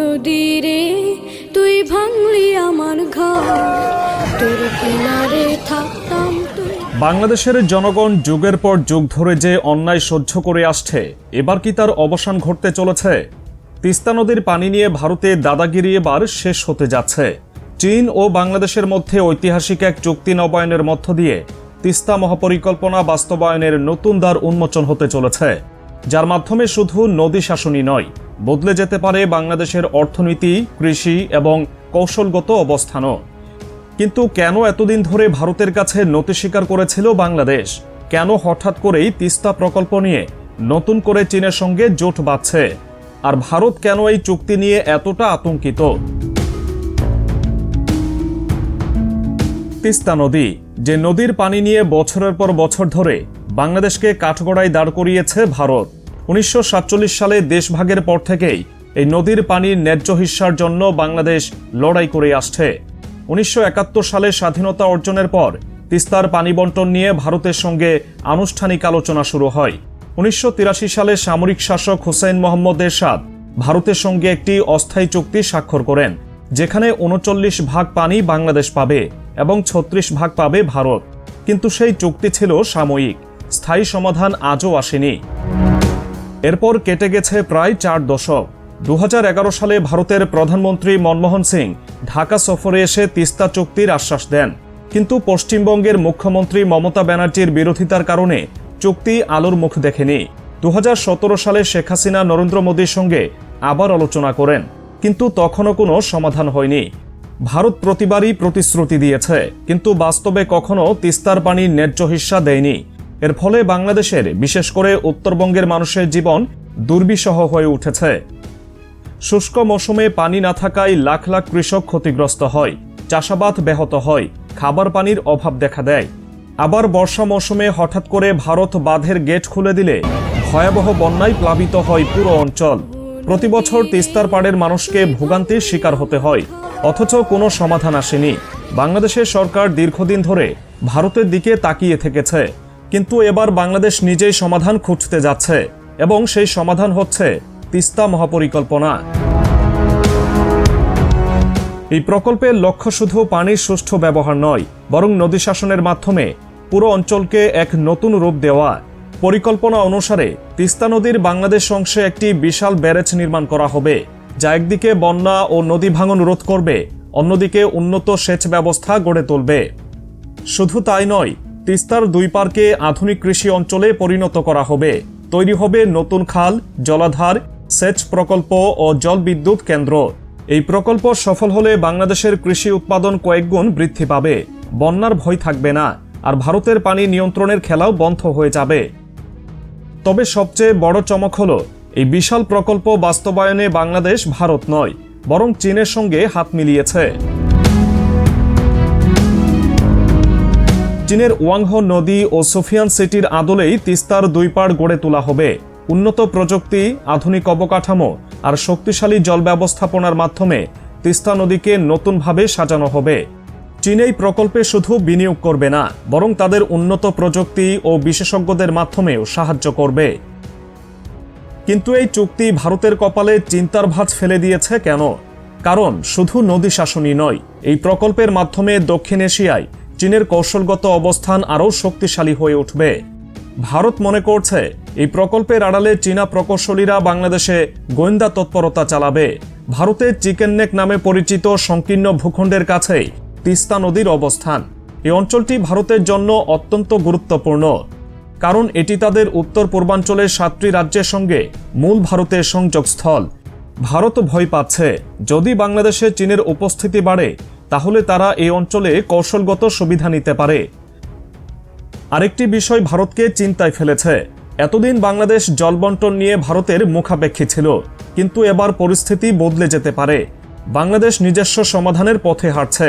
নদীরে তুই ভাঙলি আমার ঘর। তোর কিনারে থাকতাম বাংলাদেশের জনগণ যুগের পর যুগ ধরে যে অন্যায় সহ্য করে আসছে, এবার কি তার অবসান ঘটতে চলেছে? তিস্তা নদীর পানি নিয়ে ভারতে দাদাগিরি এবার শেষ হতে যাচ্ছে। চীন ও বাংলাদেশের মধ্যে ঐতিহাসিক এক চুক্তি নবায়নের মধ্য দিয়ে তিস্তা মহাপরিকল্পনা বাস্তবায়নের নতুন দ্বার উন্মোচন হতে চলেছে, যার মাধ্যমে শুধু নদী শাসনই নয় বদলে যেতে পারে বাংলাদেশের অর্থনীতি, কৃষি এবং কৌশলগত অবস্থানও। কিন্তু কেন এতদিন ধরে ভারতের কাছে নতি স্বীকার করেছিল বাংলাদেশ? কেন হঠাৎ করেই তিস্তা প্রকল্প নিয়ে নতুন করে চীনের সঙ্গে জোট বাঁধছে? আর ভারত কেন এই চুক্তি নিয়ে এতটা আতঙ্কিত? তিস্তা নদী, যে নদীর পানি নিয়ে বছরের পর বছর ধরে বাংলাদেশকে কাঠগড়ায় দাঁড় করিয়েছে ভারত উনিশশো সাতচল্লিশ সালে দেশভাগের পর থেকেই এই নদীর পানির ন্যায্য হিস্যার জন্য বাংলাদেশ লড়াই করে আসছে। উনিশশো একাত্তর সালে স্বাধীনতা অর্জনের পর তিস্তার পানি বন্টন নিয়ে ভারতের সঙ্গে আনুষ্ঠানিক আলোচনা শুরু হয়। উনিশশো তিরাশি সালে সামরিক শাসক হুসেন মোহাম্মদ এরশাদ ভারতের সঙ্গে একটি অস্থায়ী চুক্তি স্বাক্ষর করেন, যেখানে উনচল্লিশ ভাগ পানি বাংলাদেশ পাবে এবং ছত্রিশ ভাগ পাবে ভারত। কিন্তু সেই চুক্তি ছিল সাময়িক, স্থায়ী সমাধান আজও আসেনি। এরপর কেটে গেছে প্রায় চার দশক। দু হাজার এগারো সালে ভারতের প্রধানমন্ত্রী মনমোহন সিং ঢাকা সফরে এসে তিস্তা চুক্তির আশ্বাস দেন। কিন্তু পশ্চিমবঙ্গের মুখ্যমন্ত্রী মমতা ব্যানার্জির বিরোধিতার কারণে চুক্তি আলোর মুখ দেখেনি। দু হাজার সতেরো সালে শেখ হাসিনা, নরেন্দ্র মোদীর সঙ্গে আবার আলোচনা করেন, কিন্তু তখনও কোনো সমাধান হয়নি। ভারত প্রতিবারই প্রতিশ্রুতি দিয়েছে, কিন্তু বাস্তবে কখনো তিস্তার পানির ন্যায্য হিস্সা দেয়নি। এর ফলে বাংলাদেশের, বিশেষ করে উত্তরবঙ্গের মানুষের জীবন দুর্বিষহ হয়ে উঠেছে। শুষ্ক মৌসুমে পানি না থাকায় লাখ লাখ কৃষক ক্ষতিগ্রস্ত হয়, চাষাবাদ ব্যাহত হয়, খাবার পানির অভাব দেখা দেয়। আবার বর্ষা মৌসুমে হঠাৎ করে ভারত বাঁধের গেট খুলে দিলে ভয়াবহ বন্যায় প্লাবিত হয় পুরো অঞ্চল। প্রতি বছর তিস্তার পাড়ের মানুষকে ভোগান্তির শিকার হতে হয়, অথচ কোনো সমাধান আসেনি। বাংলাদেশের সরকার দীর্ঘদিন ধরে ভারতের দিকে তাকিয়ে থেকেছে। কিন্তু এবার বাংলাদেশ নিজেই সমাধান খুঁজতে যাচ্ছে এবং সেই সমাধান হচ্ছে তিস্তা মহাপরিকল্পনা। এই প্রকল্পের লক্ষ্য শুধু পানির সুষ্ঠু ব্যবহার নয়, বরং নদী শাসনের মাধ্যমে পুরো অঞ্চলকে এক নতুন রূপ দেওয়া। পরিকল্পনা অনুসারে তিস্তা নদীর বাংলাদেশ অংশে একটি বিশাল ব্যারেজ নির্মাণ করা হবে, যা একদিকে বন্যা ও নদী ভাঙন রোধ করবে, অন্যদিকে উন্নত সেচ ব্যবস্থা গড়ে তুলবে। শুধু তাই নয় তিস্তার দুই পার্কে আধুনিক কৃষি অঞ্চলে পরিণত করা হবে। তৈরি হবে নতুন খাল, জলাধার, সেচ প্রকল্প ও জলবিদ্যুৎ কেন্দ্র। এই প্রকল্প সফল হলে বাংলাদেশের কৃষি উৎপাদন কয়েকগুণ বৃদ্ধি পাবে। বন্যার ভয় থাকবে না, আর ভারতের পানি নিয়ন্ত্রণের খেলাও বন্ধ হয়ে যাবে। তবে সবচেয়ে বড় চমক হল, এই বিশাল প্রকল্প বাস্তবায়নে বাংলাদেশ ভারত নয়, বরং চীনের সঙ্গে হাত মিলিয়েছে। চীনের ওয়াংহো নদী ও সুফিয়ান সিটির আদলেই তিস্তার দুই পাড় গড়ে তোলা হবে। উন্নত প্রযুক্তি, আধুনিক অবকাঠামো আর শক্তিশালী জল ব্যবস্থাপনার মাধ্যমে তিস্তা নদীকে নতুনভাবে সাজানো হবে। চীন এই প্রকল্পে শুধু বিনিয়োগ করবে না, বরং তাদের উন্নত প্রযুক্তি ও বিশেষজ্ঞদের মাধ্যমেও সাহায্য করবে। কিন্তু এই চুক্তি ভারতের কপালে চিন্তার ভাঁজ ফেলে দিয়েছে কেন? কারণ শুধু নদী শাসনই নয়, এই প্রকল্পের মাধ্যমে দক্ষিণ এশিয়ায় চীনের কৌশলগত অবস্থান আরও শক্তিশালী হয়ে উঠবে। ভারত মনে করছে, এই প্রকল্পের আড়ালে চীনা প্রকৌশলীরা বাংলাদেশে গোয়েন্দা তৎপরতা চালাবে। ভারতের চিকেন নেক নামে পরিচিত সংকীর্ণ ভূখণ্ডের কাছেই তিস্তা নদীর অবস্থান। এই অঞ্চলটি ভারতের জন্য অত্যন্ত গুরুত্বপূর্ণ, কারণ এটি তাদের উত্তর পূর্বাঞ্চলের সাতটি রাজ্যের সঙ্গে মূল ভারতের সংযোগস্থল। ভারত ভয় পাচ্ছে, যদি বাংলাদেশে চীনের উপস্থিতি বাড়ে তাহলে তারা এই অঞ্চলে কৌশলগত সুবিধা নিতে পারে। আরেকটি বিষয় ভারতকে চিন্তায় ফেলেছে। এতদিন বাংলাদেশ জলবন্টন নিয়ে ভারতের মুখাপেক্ষী ছিল, কিন্তু এবার পরিস্থিতি বদলে যেতে পারে। বাংলাদেশ নিজস্ব সমাধানের পথে হাঁটছে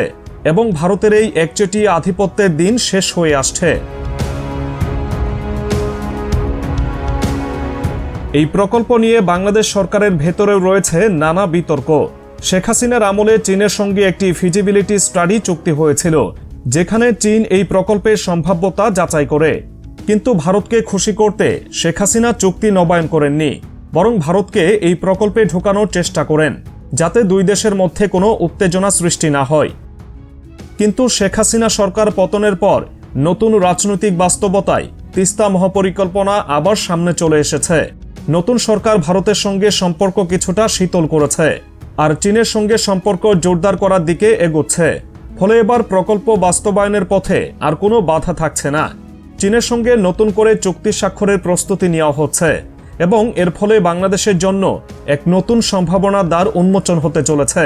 এবং ভারতের এই একচেটিয়া আধিপত্যের দিন শেষ হয়ে আসছে। এই প্রকল্প নিয়ে বাংলাদেশ সরকারের ভেতরেও রয়েছে নানা বিতর্ক। শেখ হাসিনার আমলে চীনের সঙ্গে একটি ফিজিবিলিটি স্টাডি চুক্তি হয়েছিল, যেখানে চীন এই প্রকল্পের সম্ভাব্যতা যাচাই করে। কিন্তু ভারতকে খুশি করতে শেখ হাসিনা চুক্তি নবায়ন করেননি, বরং ভারতকে এই প্রকল্পে ঢোকানোর চেষ্টা করেন, যাতে দুই দেশের মধ্যে কোনো উত্তেজনা সৃষ্টি না হয়। কিন্তু শেখ হাসিনা সরকার পতনের পর নতুন রাজনৈতিক বাস্তবতায় তিস্তা মহাপরিকল্পনা আবার সামনে চলে এসেছে। নতুন সরকার ভারতের সঙ্গে সম্পর্ক কিছুটা শীতল করেছে। আর চীনের সঙ্গে সম্পর্ক জোরদার করার দিকে এগোচ্ছে। ফলে এবার প্রকল্প বাস্তবায়নের পথে আর কোনো বাধা থাকছে না। চীনের সঙ্গে নতুন করে চুক্তি স্বাক্ষরের প্রস্তুতি নেওয়া হচ্ছে এবং এর ফলে বাংলাদেশের জন্য এক নতুন সম্ভাবনা দ্বার উন্মোচন হতে চলেছে।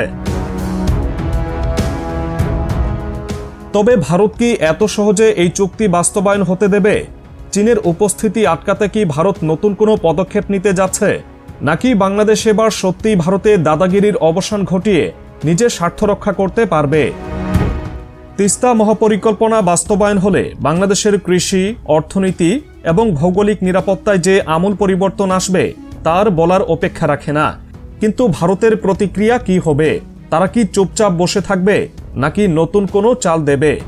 তবে ভারত কি এত সহজে এই চুক্তি বাস্তবায়ন হতে দেবে? চীনের উপস্থিতি আটকাতে কি ভারত নতুন কোনো পদক্ষেপ নিতে যাচ্ছে? নাকি বাংলাদেশ এবার সত্যিই ভারতে দাদাগিরির অবসান ঘটিয়ে নিজের স্বার্থ রক্ষা করতে পারবে? তিস্তা মহাপরিকল্পনা বাস্তবায়ন হলে বাংলাদেশের কৃষি, অর্থনীতি এবং ভৌগোলিক নিরাপত্তায় যে আমূল পরিবর্তন আসবে, তার বলার অপেক্ষা রাখে না। কিন্তু ভারতের প্রতিক্রিয়া কি হবে? তারা কি চুপচাপ বসে থাকবে, নাকি নতুন কোনো চাল দেবে?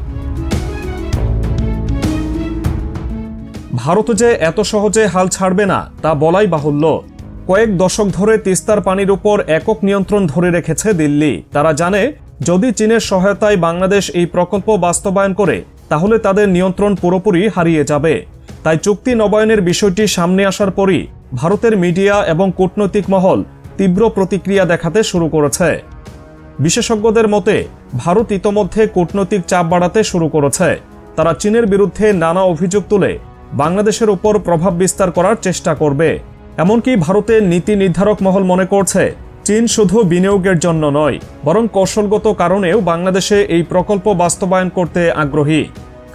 ভারত যে এত সহজে হাল ছাড়বে না, তা বলাই বাহুল্য। কয়েক দশক ধরে তিস্তার পানির উপর একক নিয়ন্ত্রণ ধরে রেখেছে দিল্লি। তারা জানে, যদি চীনের সহায়তায় বাংলাদেশ এই প্রকল্প বাস্তবায়ন করে, তাহলে তাদের নিয়ন্ত্রণ পুরোপুরি হারিয়ে যাবে। তাই চুক্তি নবায়নের বিষয়টি সামনে আসার পরই ভারতের মিডিয়া এবং কূটনৈতিক মহল তীব্র প্রতিক্রিয়া দেখাতে শুরু করেছে। বিশেষজ্ঞদের মতে, ভারত ইতোমধ্যে কূটনৈতিক চাপ বাড়াতে শুরু করেছে। তারা চীনের বিরুদ্ধে নানা অভিযোগ তুলে বাংলাদেশের উপর প্রভাব বিস্তার করার চেষ্টা করবে। এমনকি ভারতের নীতি নির্ধারক মহল মনে করছে, চীন শুধু বিনিয়োগের জন্য নয়, বরং কৌশলগত কারণেও বাংলাদেশে এই প্রকল্প বাস্তবায়ন করতে আগ্রহী।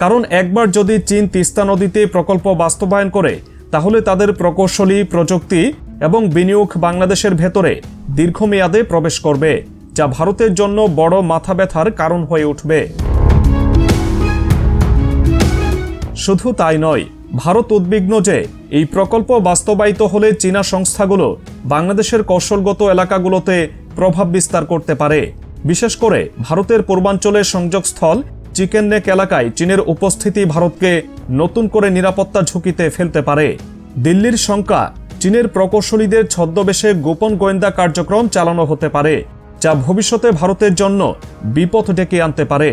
কারণ একবার যদি চীন তিস্তা নদীতে প্রকল্প বাস্তবায়ন করে, তাহলে তাদের প্রকৌশলী, প্রযুক্তি এবং বিনিয়োগ বাংলাদেশের ভেতরে দীর্ঘমেয়াদে প্রবেশ করবে, যা ভারতের জন্য বড় মাথা ব্যথার কারণ হয়ে উঠবে। শুধু তাই নয়, ভারত উদ্বিগ্ন যে এই প্রকল্প বাস্তবায়িত হলে চীনা সংস্থাগুলো বাংলাদেশের কৌশলগত এলাকাগুলোতে প্রভাব বিস্তার করতে পারে। বিশেষ করে ভারতের পূর্বাঞ্চলের সংযোগস্থল চিকেন নেক এলাকায় চীনের উপস্থিতি ভারতকে নতুন করে নিরাপত্তা ঝুঁকিতে ফেলতে পারে। দিল্লির শঙ্কা, চীনের প্রকৌশলীদের ছদ্মবেশে গোপন গোয়েন্দা কার্যক্রম চালানো হতে পারে, যা ভবিষ্যতে ভারতের জন্য বিপদ ডেকে আনতে পারে।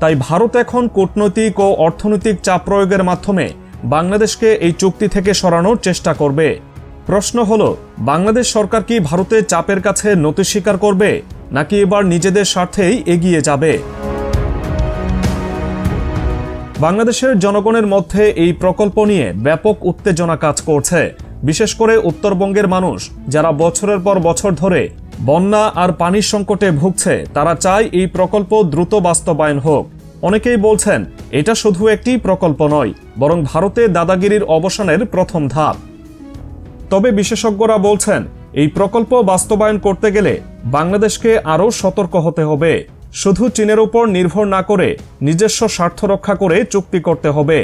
তাই ভারত এখন কূটনৈতিক ও অর্থনৈতিক চাপ প্রয়োগের মাধ্যমে বাংলাদেশকে এই চুক্তি থেকে সরানোর চেষ্টা করবে। প্রশ্ন হল, বাংলাদেশ সরকার কি ভারতের চাপের কাছে নতি স্বীকার করবে, নাকি এবার নিজেদের স্বার্থেই এগিয়ে যাবে? বাংলাদেশের জনগণের মধ্যে এই প্রকল্প নিয়ে ব্যাপক উত্তেজনা কাজ করছে। বিশেষ করে উত্তরবঙ্গের মানুষ, যারা বছরের পর বছর ধরে বন্যা আর পানির সংকটে ভুগছে, তারা চায় এই প্রকল্প দ্রুত বাস্তবায়ন হোক। অনেকেই বলছেন, এটা শুধু একটি প্রকল্প নয়, বরং ভারতে দাদাগিরির অবসানের প্রথম ধাপ। তবে বিশেষজ্ঞরা বলছেন, এই প্রকল্প বাস্তবায়ন করতে গেলে বাংলাদেশকে আরও সতর্ক হতে হবে। শুধু চীনের উপর নির্ভর না করে নিজস্ব স্বার্থ রক্ষা করে চুক্তি করতে হবে,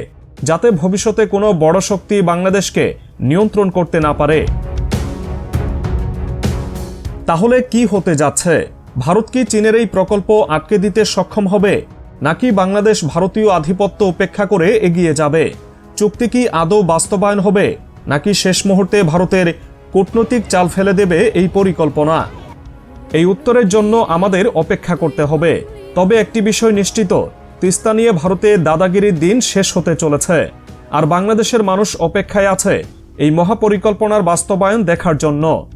যাতে ভবিষ্যতে কোনো বড় শক্তি বাংলাদেশকে নিয়ন্ত্রণ করতে না পারে। তাহলে কি হতে যাচ্ছে? ভারত কি চীনের এই প্রকল্প আটকে দিতে সক্ষম হবে? নাকি বাংলাদেশ ভারতীয় আধিপত্য উপেক্ষা করে এগিয়ে যাবে? চুক্তি কি আদৌ বাস্তবায়ন হবে? নাকি শেষ মুহূর্তে ভারতের কূটনৈতিক চাল ফেলে দেবে এই পরিকল্পনা? এই উত্তরের জন্য আমাদের অপেক্ষা করতে হবে। তবে একটি বিষয় নিশ্চিত, তিস্তা নিয়ে ভারতে দাদাগিরির দিন শেষ হতে চলেছে। আর বাংলাদেশের মানুষ অপেক্ষায় আছে এই মহাপরিকল্পনার বাস্তবায়ন দেখার জন্য।